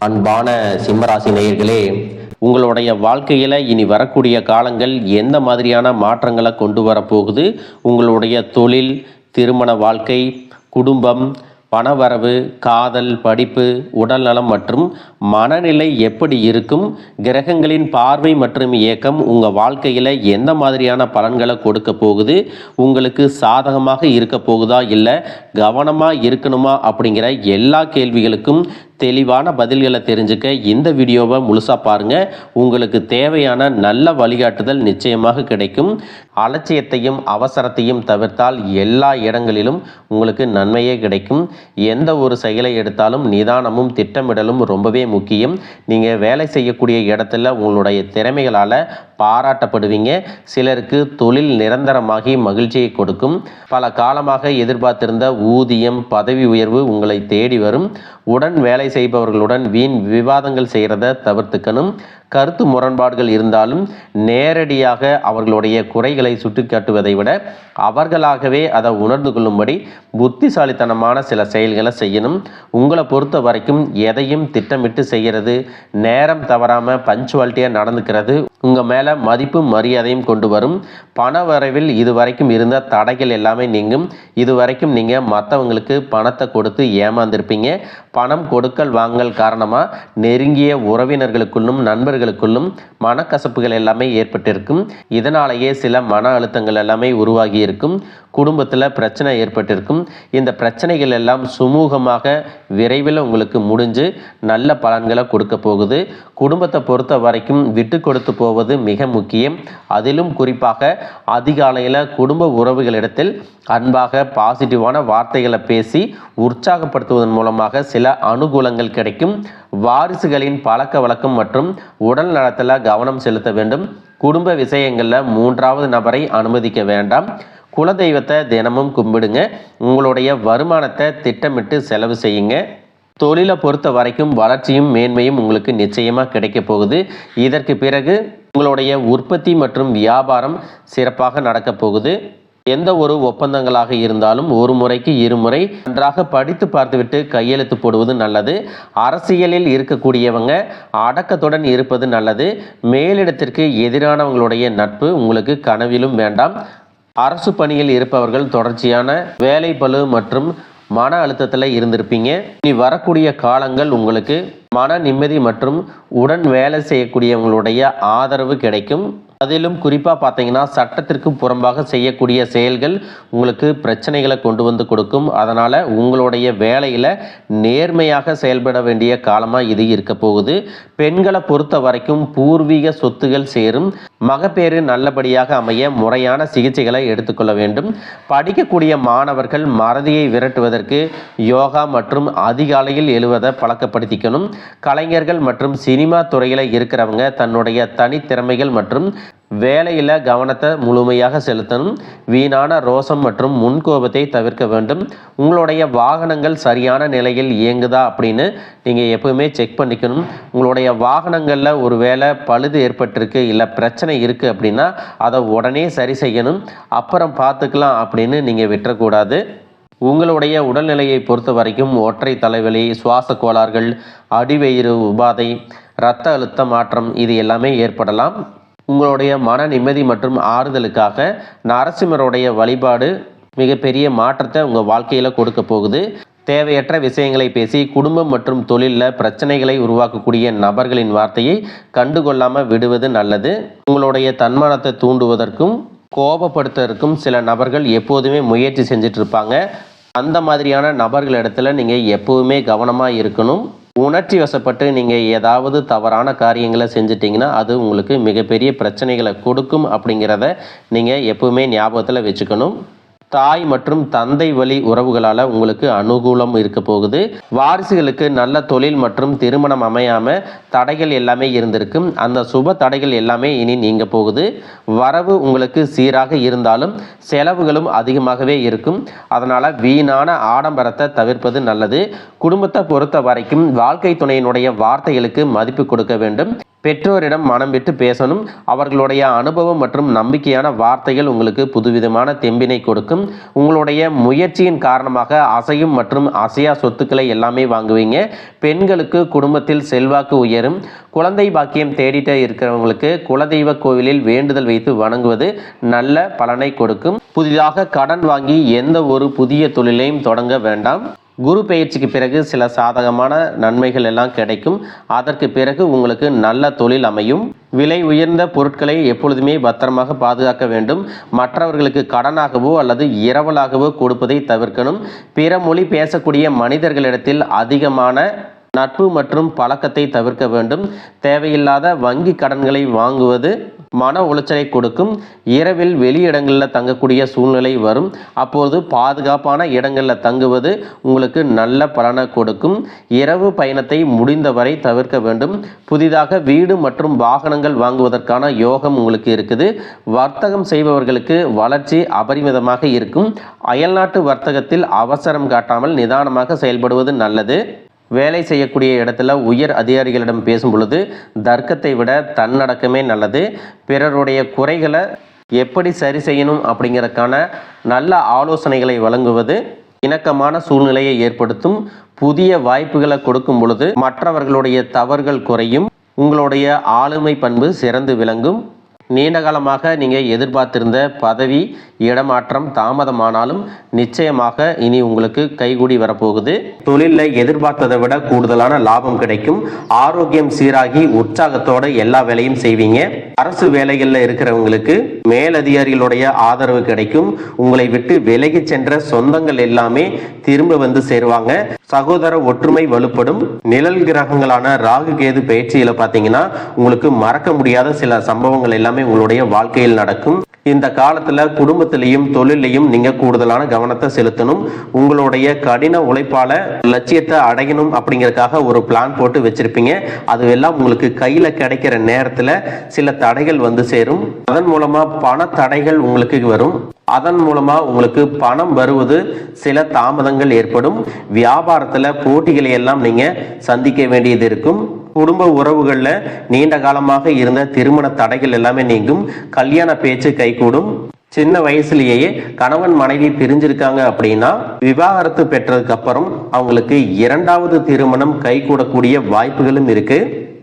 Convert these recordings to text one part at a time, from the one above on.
அன்பான சிம்மராசி நேயர்களே உங்களுடைய வாழ்க்கையில் இனி வரக்கூடிய காலங்கள் எந்த மாதிரியான மாற்றங்களை கொண்டு வரப்போகுது? உங்களுடைய தொழில் திருமண வாழ்க்கை குடும்பம் பணவரவு காதல் படிப்பு உடல்நலம் மற்றும் மனநிலை எப்படி இருக்கும் கிரகங்களின் பார்வை மற்றும் இயக்கம் உங்கள் வாழ்க்கையில் எந்த மாதிரியான பலன்களை கொடுக்க போகுது உங்களுக்கு சாதகமாக இருக்க போகுதா இல்லை கவனமாக இருக்கணுமா அப்படிங்கிற எல்லா கேள்விகளுக்கும் தெளிவான பதில்களை தெரிஞ்சுக்க இந்த வீடியோவை முழுசாக பாருங்கள் உங்களுக்கு தேவையான நல்ல வழிகாட்டுதல் நிச்சயமாக கிடைக்கும். அலட்சியத்தையும் அவசரத்தையும் தவிர்த்தால் எல்லா இடங்களிலும் உங்களுக்கு நன்மையே கிடைக்கும். எந்த ஒரு செயலை எடுத்தாலும் நிதானமும் திட்டமிடலும் ரொம்பவே முக்கியம். நீங்கள் வேலை செய்யக்கூடிய இடத்துல உங்களுடைய திறமைகளால் பாராட்டப்படுவீங்க. சிலருக்கு தொழில் நிரந்தரமாகி மகிழ்ச்சியை கொடுக்கும். பல காலமாக எதிர்பார்த்திருந்த ஊதியம் பதவி உயர்வு உங்களை தேடி வரும். உடன் வேலை செய்பவர்களுடன் வீண் விவாதங்கள் செய்கிறத தவிர்த்துக்கணும். கருத்து முரண்பாடுகள் இருந்தாலும் நேரடியாக அவர்களுடைய குறைகளை சுட்டிக்காட்டுவதை விட அவர்களாகவே அதை உணர்ந்து கொள்ளும்படி புத்திசாலித்தனமான சில செயல்களை செய்யணும். உங்களை பொறுத்த வரைக்கும் எதையும் திட்டமிட்டு செய்கிறது நேரம் தவறாமல் பஞ்சுவாலிட்டியாக நடந்துக்கிறது உங்கள் மேலே மதிப்பும் மரியாதையும் கொண்டு வரும். பண வரவில் இதுவரைக்கும் இருந்த தடைகள் எல்லாமே நீங்கும். இதுவரைக்கும் நீங்கள் மற்றவங்களுக்கு பணத்தை கொடுத்து ஏமாந்திருப்பீங்க. பணம் கொடுக்கல் வாங்கல் காரணமாக நெருங்கிய உறவினர்களுக்குள்ளும் நண்பர்களுக்குள்ளும் மனக்கசப்புகள் எல்லாமே ஏற்பட்டிருக்கும். இதனாலேயே சில மன அழுத்தங்கள் எல்லாமே உருவாகி இருக்கும் குடும்பத்தில் பிரச்சனை ஏற்பட்டிருக்கும். இந்த பிரச்சனைகள் எல்லாம் சுமூகமாக விரைவில் உங்களுக்கு முடிஞ்சு நல்ல பலன்களை கொடுக்க போகுது. குடும்பத்தை பொறுத்த வரைக்கும் விட்டு கொடுத்து போவது மிக முக்கியம். அதிலும் குறிப்பாக அதிகாலையில் குடும்ப உறவுகளிடத்தில் அன்பாக பாசிட்டிவான வார்த்தைகளை பேசி உற்சாகப்படுத்துவதன் மூலமாக சில அனுகூலங்கள் கிடைக்கும். வாரிசுகளின் பழக்க வழக்கம் மற்றும் உடல் நலத்தில் கவனம் செலுத்த வேண்டும். குடும்ப விஷயங்களில் மூன்றாவது நபரை அனுமதிக்க வேண்டாம். குலதெய்வத்தை தினமும் கும்பிடுங்க. உங்களுடைய வருமானத்தை திட்டமிட்டு செலவு செய்யுங்க. தொழிலை பொறுத்த வரைக்கும் வளர்ச்சியும் மேன்மையும் உங்களுக்கு நிச்சயமாக கிடைக்க போகுது. இதற்கு பிறகு உங்களுடைய உற்பத்தி மற்றும் வியாபாரம் சிறப்பாக நடக்கப் போகுது. எந்த ஒரு ஒப்பந்தங்களாக இருந்தாலும் ஒரு முறைக்கு இருமுறை நன்றாக படித்து பார்த்துவிட்டு கையெழுத்து போடுவது நல்லது. அரசியலில் இருக்கக்கூடியவங்க அடக்கத்துடன் இருப்பது நல்லது. மேலிடத்திற்கு எதிரானவங்களுடைய நட்பு உங்களுக்கு கனவிலும் வேண்டாம். அரசு பணியில் இருப்பவர்கள் தொடர்ச்சியான வேலை பளு மற்றும் மன அழுத்தத்தில் இருந்திருப்பீங்க. இனி வரக்கூடிய காலங்கள் உங்களுக்கு மன நிம்மதி மற்றும் உடன் வேலை செய்யக்கூடியவங்களுடைய ஆதரவு கிடைக்கும். அதிலும் குறிப்பாக பார்த்தீங்கன்னா சட்டத்திற்கு புறம்பாக செய்யக்கூடிய செயல்கள் உங்களுக்கு பிரச்சனைகளை கொண்டு வந்து கொடுக்கும். அதனால் உங்களுடைய வேலையில் நேர்மையாக செயல்பட வேண்டிய காலமாக இது இருக்க போகுது. பெண்களை பொறுத்த வரைக்கும் பூர்வீக சொத்துகள் சேரும். மகப்பேறு நல்லபடியாக அமைய முறையான சிகிச்சைகளை எடுத்துக்கொள்ள வேண்டும். படிக்கக்கூடிய மாணவர்கள் மறதியை விரட்டுவதற்கு யோகா மற்றும் அதிகாலையில் எழுவதை பழக்கப்படுத்திக்கணும். கலைஞர்கள் மற்றும் சினிமா துறையில் இருக்கிறவங்க தன்னுடைய தனித்திறமைகள் மற்றும் வேலையில் கவனத்தை முழுமையாக செலுத்தணும். வீணான ரோசம் மற்றும் முன்கோபத்தை தவிர்க்க வேண்டும். உங்களுடைய வாகனங்கள் சரியான நிலையில் இயங்குதா அப்படின்னு நீங்கள் எப்பவுமே செக் பண்ணிக்கணும். உங்களுடைய வாகனங்களில் ஒரு வேளை பழுது ஏற்பட்டிருக்கு இல்லை பிரச்சனை இருக்குது அப்படின்னா அதை உடனே சரி செய்யணும். அப்புறம் பார்த்துக்கலாம் அப்படின்னு நீங்கள் விட்டுறக்கூடாது. உங்களுடைய உடல்நிலையை பொறுத்த வரைக்கும் ஒற்றை தலைவலி சுவாச கோளாறுகள் அடிவயிறு உபாதை இரத்த அழுத்த மாற்றம் இது எல்லாமே ஏற்படலாம். உங்களுடைய மன நிம்மதி மற்றும் ஆறுதலுக்காக நரசிம்மருடைய வழிபாடு மிகப்பெரிய மாற்றத்தை உங்கள் வாழ்க்கையில் கொடுக்க போகுது. தேவையற்ற விஷயங்களை பேசி குடும்பம் மற்றும் தொழிலில் பிரச்சனைகளை உருவாக்கக்கூடிய நபர்களின் வார்த்தையை கண்டுகொள்ளாமல் விடுவது நல்லது. உங்களுடைய தன்மானத்தை தூண்டுவதற்கும் கோபப்படுத்துவதற்கும் சில நபர்கள் எப்போதுமே முயற்சி செஞ்சிட்ருப்பாங்க அந்த மாதிரியான நபர்கள் இடத்துல நீங்கள் எப்போவுமே கவனமாக இருக்கணும். உணர்ச்சி வசப்பட்டு நீங்கள் ஏதாவது தவறான காரியங்களை செஞ்சிட்டிங்கன்னா அது உங்களுக்கு மிகப்பெரிய பிரச்சனைகளை கொடுக்கும் அப்படிங்கிறத நீங்கள் எப்பவுமே ஞாபகத்தில் வச்சுக்கணும். தாய் மற்றும் தந்தை வழி உறவுகளால் உங்களுக்கு அனுகூலம் இருக்க போகுது. வாரிசுகளுக்கு நல்ல தொழில் மற்றும் திருமணம் அமையாமல் தடைகள் எல்லாமே இருந்திருக்கும். அந்த சுப தடைகள் எல்லாமே இனி நீங்க போகுது. வரவு உங்களுக்கு சீராக இருந்தாலும் செலவுகளும் அதிகமாகவே இருக்கும். அதனால் வீணான ஆடம்பரத்தை தவிர்ப்பது நல்லது. குடும்பத்தை பொறுத்த வரைக்கும் வாழ்க்கை துணையினுடைய வார்த்தைகளுக்கு மதிப்பு கொடுக்க வேண்டும். பெற்றோரிடம் மனம் விட்டு பேசணும். அவர்களுடைய அனுபவம் மற்றும் நம்பிக்கையான வார்த்தைகள் உங்களுக்கு புதுவிதமான தெம்பினை கொடுக்கும். உங்களுடைய முயற்சியின் காரணமாக அசையும் மற்றும் அசையா சொத்துக்களை எல்லாமே வாங்குவீங்க. பெண்களுக்கு குடும்பத்தில் செல்வாக்கு உயரும். குழந்தை பாக்கியம் தேடிட்டே இருக்கிறவங்களுக்கு குலதெய்வ கோவிலில் வேண்டுதல் வைத்து வணங்குவது நல்ல பலனை கொடுக்கும். புதிதாக கடன் வாங்கி எந்த ஒரு புதிய தொழிலையும் தொடங்க வேண்டாம். குரு பெயர்ச்சிக்கு பிறகு சில சாதகமான நன்மைகள் எல்லாம் கிடைக்கும். அதற்கு பிறகு உங்களுக்கு நல்ல தொழில் அமையும். விலை உயர்ந்த பொருட்களை எப்பொழுதுமே பத்திரமாக பாதுகாக்க வேண்டும். மற்றவர்களுக்கு கடனாகவோ அல்லது இரவலாகவோ கொடுப்பதை தவிர்க்கணும். பிற மொழி பேசக்கூடிய மனிதர்களிடத்தில் அதிகமான நட்பு மற்றும் பழக்கத்தை தவிர்க்க வேண்டும். தேவையில்லாத வங்கி கடன்களை வாங்குவது மன உளைச்சலை கொடுக்கும். இரவில் வெளி இடங்களில் தங்கக்கூடிய சூழ்நிலை வரும். அப்போது பாதுகாப்பான இடங்களில் தங்குவது உங்களுக்கு நல்ல பலனை கொடுக்கும். இரவு பயணத்தை முடிந்தவரை தவிர்க்க வேண்டும். புதிதாக வீடு மற்றும் வாகனங்கள் வாங்குவதற்கான யோகம் உங்களுக்கு இருக்குது. வர்த்தகம் செய்பவர்களுக்கு வளர்ச்சி அபரிமிதமாக இருக்கும். அயல்நாட்டு வர்த்தகத்தில் அவசரம் காட்டாமல் நிதானமாக செயல்படுவது நல்லது. வேலை செய்யக்கூடிய இடத்துல உயர் அதிகாரிகளிடம் பேசும் பொழுது தர்க்கத்தை விட தன்னடக்கமே நல்லது. பிறருடைய குறைகளை எப்படி சரி செய்யணும் அப்படிங்கிறதுக்கான நல்ல ஆலோசனைகளை வழங்குவது இணக்கமான சூழ்நிலையை ஏற்படுத்தும். புதிய வாய்ப்புகளை கொடுக்கும் பொழுது மற்றவர்களுடைய தவறுகள் குறையும். உங்களுடைய ஆளுமை பண்பு சிறந்து விளங்கும். நீண்ட காலமாக நீங்கள் எதிர்பார்த்திருந்த பதவி இடமாற்றம் தாமதமானாலும் நிச்சயமாக இனி உங்களுக்கு கைகூடி வரப்போகுது. தொழிலில் எதிர்பார்த்ததை விட கூடுதலான லாபம் கிடைக்கும். ஆரோக்கியம் சீராகி உற்சாகத்தோட எல்லா வேலையும் செய்வீங்க. அரசு வேலைகளில் இருக்கிறவங்களுக்கு மேலதிகாரிகளுடைய ஆதரவு கிடைக்கும். உங்களை விட்டு விலகி சென்ற சொந்தங்கள் எல்லாமே திரும்ப வந்து சேருவாங்க. சகோதர ஒற்றுமை வலுப்படும். நிழல் கிரகங்களான ராகு கேது பயிற்சியில் பார்த்தீங்கன்னா உங்களுக்கு மறக்க முடியாத சில சம்பவங்கள் எல்லாமே உங்களுடைய வாழ்க்கையில் நடக்கும். இந்த காலத்துல குடும்பத்திலையும் தொழிலையும் நீங்க கூடுதலான கவனத்தை செலுத்தணும். உங்களுடைய கடின உழைப்பால லட்சியத்தை அடையணும் அப்படிங்கறதுக்காக ஒரு பிளான் போட்டு வச்சிருப்பீங்க. அது எல்லாம் உங்களுக்கு கையில கிடைக்கிற நேரத்துல சில தடைகள் வந்து சேரும். அதன் மூலமா பண தடைகள் உங்களுக்கு வரும். அதன் மூலமா உங்களுக்கு பணம் வருவது சில தாமதங்கள் ஏற்படும். வியாபாரத்துல போட்டிகளை எல்லாம் நீங்க சந்திக்க வேண்டியது இருக்கும். குடும்ப உறவுகளில் நீண்ட காலமாக இருந்த திருமண தடைகள் எல்லாமே நீங்கும். கல்யாண பேச்சு கைகூடும். சின்ன வயசுலேயே கணவன் மனைவி பிரிஞ்சிருக்காங்க அப்படின்னா விவாகரத்து பெற்றதுக்கு அப்புறம் அவங்களுக்கு இரண்டாவது திருமணம் கைகூடக்கூடிய வாய்ப்புகளும் இருக்கு.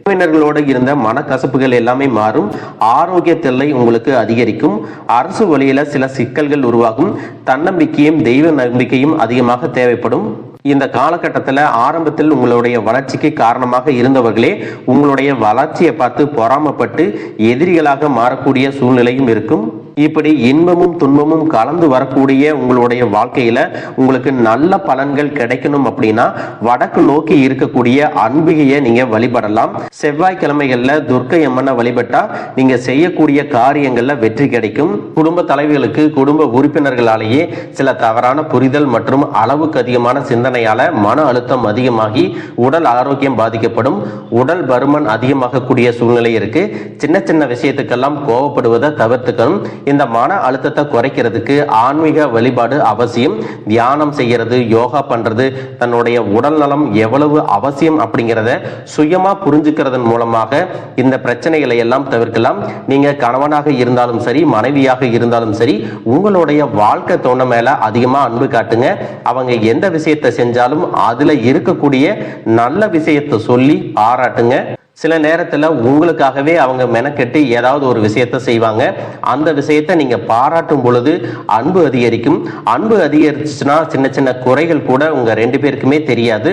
உறவினர்களோடு இருந்த மனக்கசப்புகள் எல்லாமே மாறும். ஆரோக்கிய தொல்லை உங்களுக்கு அதிகரிக்கும். அரசு வழியில சில சிக்கல்கள் உருவாகும். தன்னம்பிக்கையும் தெய்வ நம்பிக்கையும் அதிகமாக தேவைப்படும். இந்த காலகட்டத்தில் ஆரம்பத்தில் உங்களுடைய வளர்ச்சிக்கு காரணமாக இருந்தவர்களே உங்களுடைய வளர்ச்சியை பார்த்து பொறாமப்பட்டு எதிரிகளாக மாறக்கூடிய சூழ்நிலையும் இருக்கும். இப்படி இன்பமும் துன்பமும் கலந்து வரக்கூடிய உங்களுடைய வாழ்க்கையில உங்களுக்கு நல்ல பலன்கள் கிடைக்கணும் அப்படின்னா வடக்கு நோக்கி இருக்கக்கூடிய அன்பிகையை நீங்க வழிபடலாம். செவ்வாய்க்கிழமைகள்ல துர்க்கை அம்மனை வழிபட்டா நீங்க செய்யக்கூடிய காரியங்கள்ல வெற்றி கிடைக்கும். குடும்ப தலைவிகளுக்கு குடும்ப உறுப்பினர்களாலேயே சில தவறான புரிதல் மற்றும் அளவுக்கு அதிகமான சிந்தனை சிந்தனையால மன அழுத்தம் அதிகமாகி உடல் ஆரோக்கியம் பாதிக்கப்படும். உடல் பருமன் அதிகமாகக்கூடிய சூழ்நிலை இருக்கு. சின்ன சின்ன விஷயத்துக்கெல்லாம் கோவப்படுவதை தவிர்த்துக்கணும். இந்த மன அழுத்தத்தை குறைக்கிறதுக்கு ஆன்மீக வழிபாடு அவசியம். தியானம் செய்யறது யோகா பண்றது தன்னுடைய உடல் நலம் எவ்வளவு அவசியம் அப்படிங்கிறத சுயமா புரிஞ்சுக்கிறதன் மூலமாக இந்த பிரச்சனைகளை எல்லாம் தவிர்க்கலாம். நீங்க கணவனாக இருந்தாலும் சரி மனைவியாக இருந்தாலும் சரி உங்களுடைய வாழ்க்கை தோண மேல அதிகமா அன்பு காட்டுங்க. அவங்க எந்த விஷயத்தை செஞ்சாலும் அதுல இருக்கக்கூடிய நல்ல விஷயத்தை சொல்லி பாராட்டுங்க. சில நேரத்துல உங்களுக்காகவே அவங்க மெனக்கெட்டு ஏதாவது ஒரு விஷயத்த செய்வாங்க. அந்த விஷயத்த நீங்க பாராட்டும் பொழுது அன்பு அதிகரிக்கும். அன்பு அதிகரிச்சுன்னா சின்ன சின்ன குறைகள் கூட உங்க ரெண்டு பேருக்குமே தெரியாது.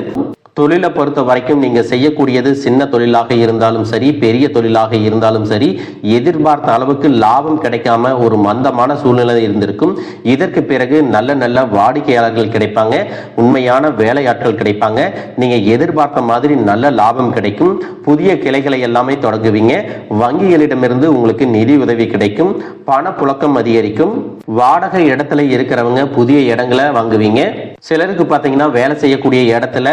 தொழிலை பொறுத்த வரைக்கும் நீங்க செய்யக்கூடியது சின்ன தொழிலாக இருந்தாலும் சரி பெரிய தொழிலாக இருந்தாலும் சரி எதிர்பார்த்த அளவுக்கு லாபம் கிடைக்காம ஒரு மந்தமான சூழ்நிலை இருந்திருக்கும். இதற்கு பிறகு நல்ல நல்ல வாடிக்கையாளர்கள் கிடைப்பாங்க உண்மையான வேலையாட்கள் கிடைப்பாங்க. நீங்க எதிர்பார்த்த மாதிரி நல்ல லாபம் கிடைக்கும். புதிய கிளைகளை எல்லாமே தொடங்குவீங்க. வங்கிகளிடமிருந்து உங்களுக்கு நிதி உதவி கிடைக்கும். பணப்புழக்கம் அதிகரிக்கும். வாடகை இடத்துல இருக்கிறவங்க புதிய இடங்களை வாங்குவீங்க. சிலருக்கு பார்த்தீங்கன்னா வேலை செய்யக்கூடிய இடத்துல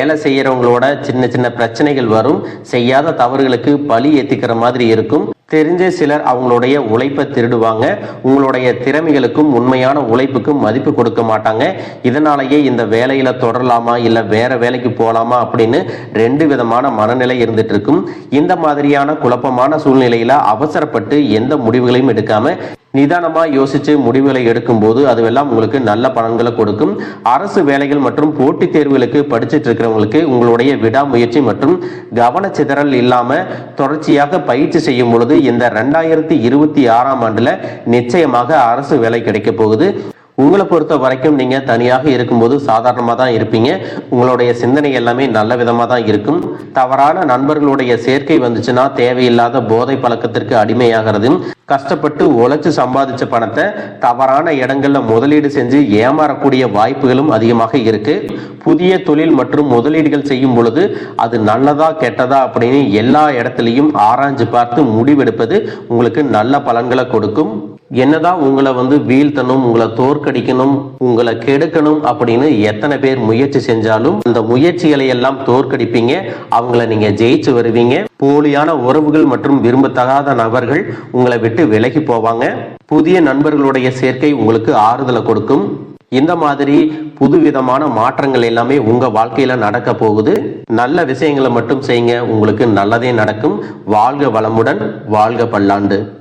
வேலை செய்யறவங்களோட சின்ன சின்ன பிரச்சனைகள் வரும். செய்யாத தவறுகளுக்கு பழி ஏத்திக்கிற மாதிரி இருக்கும். தெரிஞ்ச சிலர் அவங்களுடைய உழைப்பை திருடுவாங்க. உங்களுடைய திறமைகளுக்கும் உண்மையான உழைப்புக்கும் மதிப்பு கொடுக்க மாட்டாங்க. இதனாலேயே இந்த வேலையில தொடரலாமா இல்ல வேற வேலைக்கு போகலாமா அப்படின்னு ரெண்டு விதமான மனநிலை இருந்துட்டு இருக்கும். இந்த மாதிரியான குழப்பமான சூழ்நிலையில அவசரப்பட்டு எந்த முடிவுகளையும் எடுக்காம நிதானமாக யோசித்து முடிவுகளை எடுக்கும்போது அதுவெல்லாம் உங்களுக்கு நல்ல பலன்களை கொடுக்கும். அரசு வேலைகள் மற்றும் போட்டித் தேர்வுகளுக்கு படிச்சுட்டு இருக்கிறவங்களுக்கு உங்களுடைய விடாமுயற்சி மற்றும் கவனச்சிதறல் இல்லாமல் தொடர்ச்சியாக பயிற்சி செய்யும் பொழுது இந்த ரெண்டாயிரத்தி இருபத்தி ஆறாம் ஆண்டில் நிச்சயமாக அரசு வேலை கிடைக்க போகுது. உங்களை பொறுத்த வரைக்கும் நீங்க தனியாக இருக்கும்போது சாதாரணமாக தான் இருப்பீங்க. உங்களுடைய சிந்தனை எல்லாமே நல்ல விதமாக தான் இருக்கும். தவறான நண்பர்களுடைய சேர்க்கை வந்துச்சுன்னா தேவையில்லாத போதை பழக்கத்திற்கு அடிமையாகிறதும் கஷ்டப்பட்டு உழைச்சு சம்பாதிச்ச பணத்தை தவறான இடங்கள்ல முதலீடு செஞ்சு ஏமாறக்கூடிய வாய்ப்புகளும் அதிகமாக இருக்கு. புதிய தொழில் மற்றும் முதலீடுகள் செய்யும் பொழுது அது நல்லதா கெட்டதா அப்படின்னு எல்லா இடத்துலையும் ஆராய்ஞ்சு பார்த்து முடிவெடுப்பது உங்களுக்கு நல்ல பலன்களை கொடுக்கும். என்னதான் உங்களை வந்து வீழ்த்தணும் உங்களை தோற்கடிக்கணும் உங்களை கெடுக்கணும் அப்படின்னு எத்தனை பேர் முயற்சி செஞ்சாலும் அந்த முயற்சிகளை எல்லாம் தோற்கடிப்பீங்க. அவங்கள நீங்க ஜெயிச்சு வருவீங்க. போலியான உறவுகள் மற்றும் விரும்பத்தகாத நபர்கள் உங்களை விட்டு விலகி போவாங்க. புதிய நண்பர்களுடைய சேர்க்கை உங்களுக்கு ஆறுதலை கொடுக்கும். இந்த மாதிரி புதுவிதமான மாற்றங்கள் எல்லாமே உங்க வாழ்க்கையில நடக்க போகுது. நல்ல விஷயங்களை மட்டும் செய்யுங்க. உங்களுக்கு நல்லதே நடக்கும். வாழ்க வளமுடன். வாழ்க பல்லாண்டு.